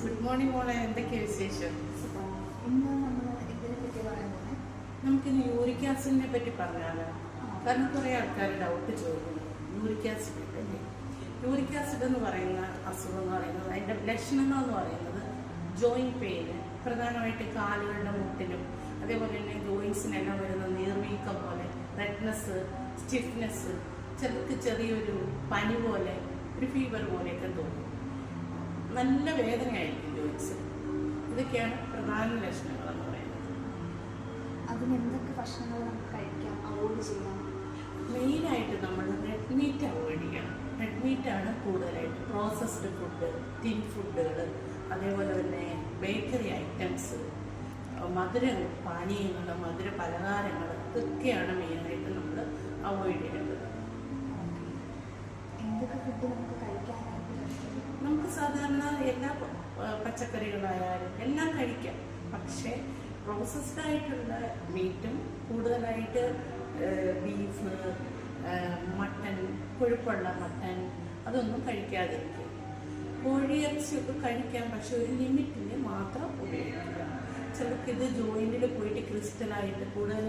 Good morning മോളെ. എന്തൊക്കെയാണ് വിശേഷം? നമുക്ക് യൂറിക് ആസിഡിനെ പറ്റി പറഞ്ഞാലോ കാരണം കുറേ ആൾക്കാർ ഡൗട്ട് ചോദിക്കുന്നു. യൂറിക് ആസിഡ് പറ്റി യൂറിക് ആസിഡ് എന്ന് പറയുന്ന അസുഖം എന്ന് പറയുന്നത് അതിന്റെ ലക്ഷണങ്ങൾ എന്ന് പറയുന്നത് ജോയിന്റ് പെയിന് പ്രധാനമായിട്ട് കാലുകളുടെ മുട്ടിലും അതേപോലെ തന്നെ ജോയിൻസിനെല്ലാം വരുന്ന നീർവീക്കം പോലെ റെഡ്നെസ് സ്റ്റിഫ്നെസ് ചെറുക്ക് ചെറിയൊരു പനി പോലെ ഒരു ഫീവർ പോലെയൊക്കെ തോന്നും. നല്ല വേദനയായിരിക്കും ജോയിൻസ് ഇതൊക്കെയാണ് പ്രധാന ലക്ഷണങ്ങൾ എന്ന് പറയുന്നത്. അതിന് എന്തൊക്കെ ഭക്ഷണങ്ങൾ നമുക്ക് കഴിക്കാം? അവോയ്ഡ് ചെയ്യാം. മെയിനായിട്ട് നമ്മൾ റെഡ് മീറ്റ് അവോയ്ഡ് ചെയ്യണം റെഡ് മീറ്റാണ് കൂടുതലായിട്ട് പ്രോസസ്ഡ് ഫുഡ് തിൻ ഫുഡുകൾ അതേപോലെ തന്നെ ബേക്കറി ഐറ്റംസ് മധുര പാനീയങ്ങൾ മധുര പലഹാരങ്ങൾ ഇതൊക്കെയാണ് മെയിനായിട്ട് നമ്മൾ അവോയ്ഡ് ചെയ്യേണ്ടത്. എന്തൊക്കെ ഫുഡ് നമുക്ക് സാധാരണ എല്ലാ പച്ചക്കറികളായാലും എല്ലാം കഴിക്കാം. പക്ഷേ പ്രോസസ്ഡ് ആയിട്ടുള്ള മീറ്റും കൂടുതലായിട്ട് ബീഫ് മട്ടൻ കൊഴുപ്പുള്ള മട്ടൻ അതൊന്നും കഴിക്കാതിരിക്കും കോഴിയിറച്ചിയൊക്കെ കഴിക്കാം പക്ഷെ ഒരു ലിമിറ്റിന് മാത്രം ഉപയോഗിക്കുക. ചിലർക്ക് ഇത് ജോയിന്റിൽ പോയിട്ട് ക്രിസ്റ്റലായിട്ട് കൂടുതൽ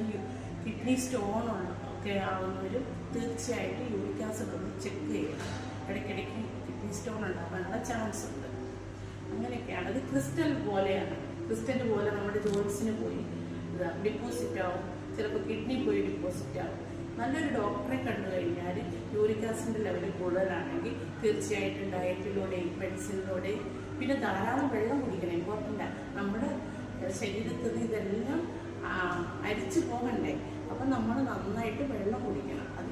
കിഡ്നി സ്റ്റോൺ ഒക്കെ ആവുന്നവർ തീർച്ചയായിട്ടും യൂറിക് ആസിഡ് ഒന്ന് ചെക്ക് ചെയ്യണം ഇടയ്ക്കിടയ്ക്ക് കിഡ്നി സ്റ്റോൺ ഉണ്ടാകാനുള്ള ചാൻസ് ഉണ്ട്. അങ്ങനെയൊക്കെയാണ്. അത് ക്രിസ്റ്റൽ പോലെയാണ്. ക്രിസ്റ്റൽ പോലെ നമ്മുടെ ജോയിൻസിന് പോയി ഡിപ്പോസിറ്റ് ആവും. ചിലപ്പോൾ കിഡ്നി പോയി ഡിപ്പോസിറ്റ് ആവും. നല്ലൊരു ഡോക്ടറെ കണ്ടു കഴിഞ്ഞാൽ യൂറിക് ആസിഡിന്റെ ലെവൽ കൂടുതലാണെങ്കിൽ തീർച്ചയായിട്ടും ഡയറ്റിലൂടെയും മെഡിസിനിലൂടെയും പിന്നെ ധാരാളം വെള്ളം കുടിക്കണം. ഇമ്പോർട്ടന്റ് നമ്മുടെ ശരീരത്തിൽ ഇതെല്ലാം അരിച്ചു പോകണ്ടേ? അപ്പം നമ്മൾ നന്നായിട്ട് വെള്ളം കുടിക്കണം. അത്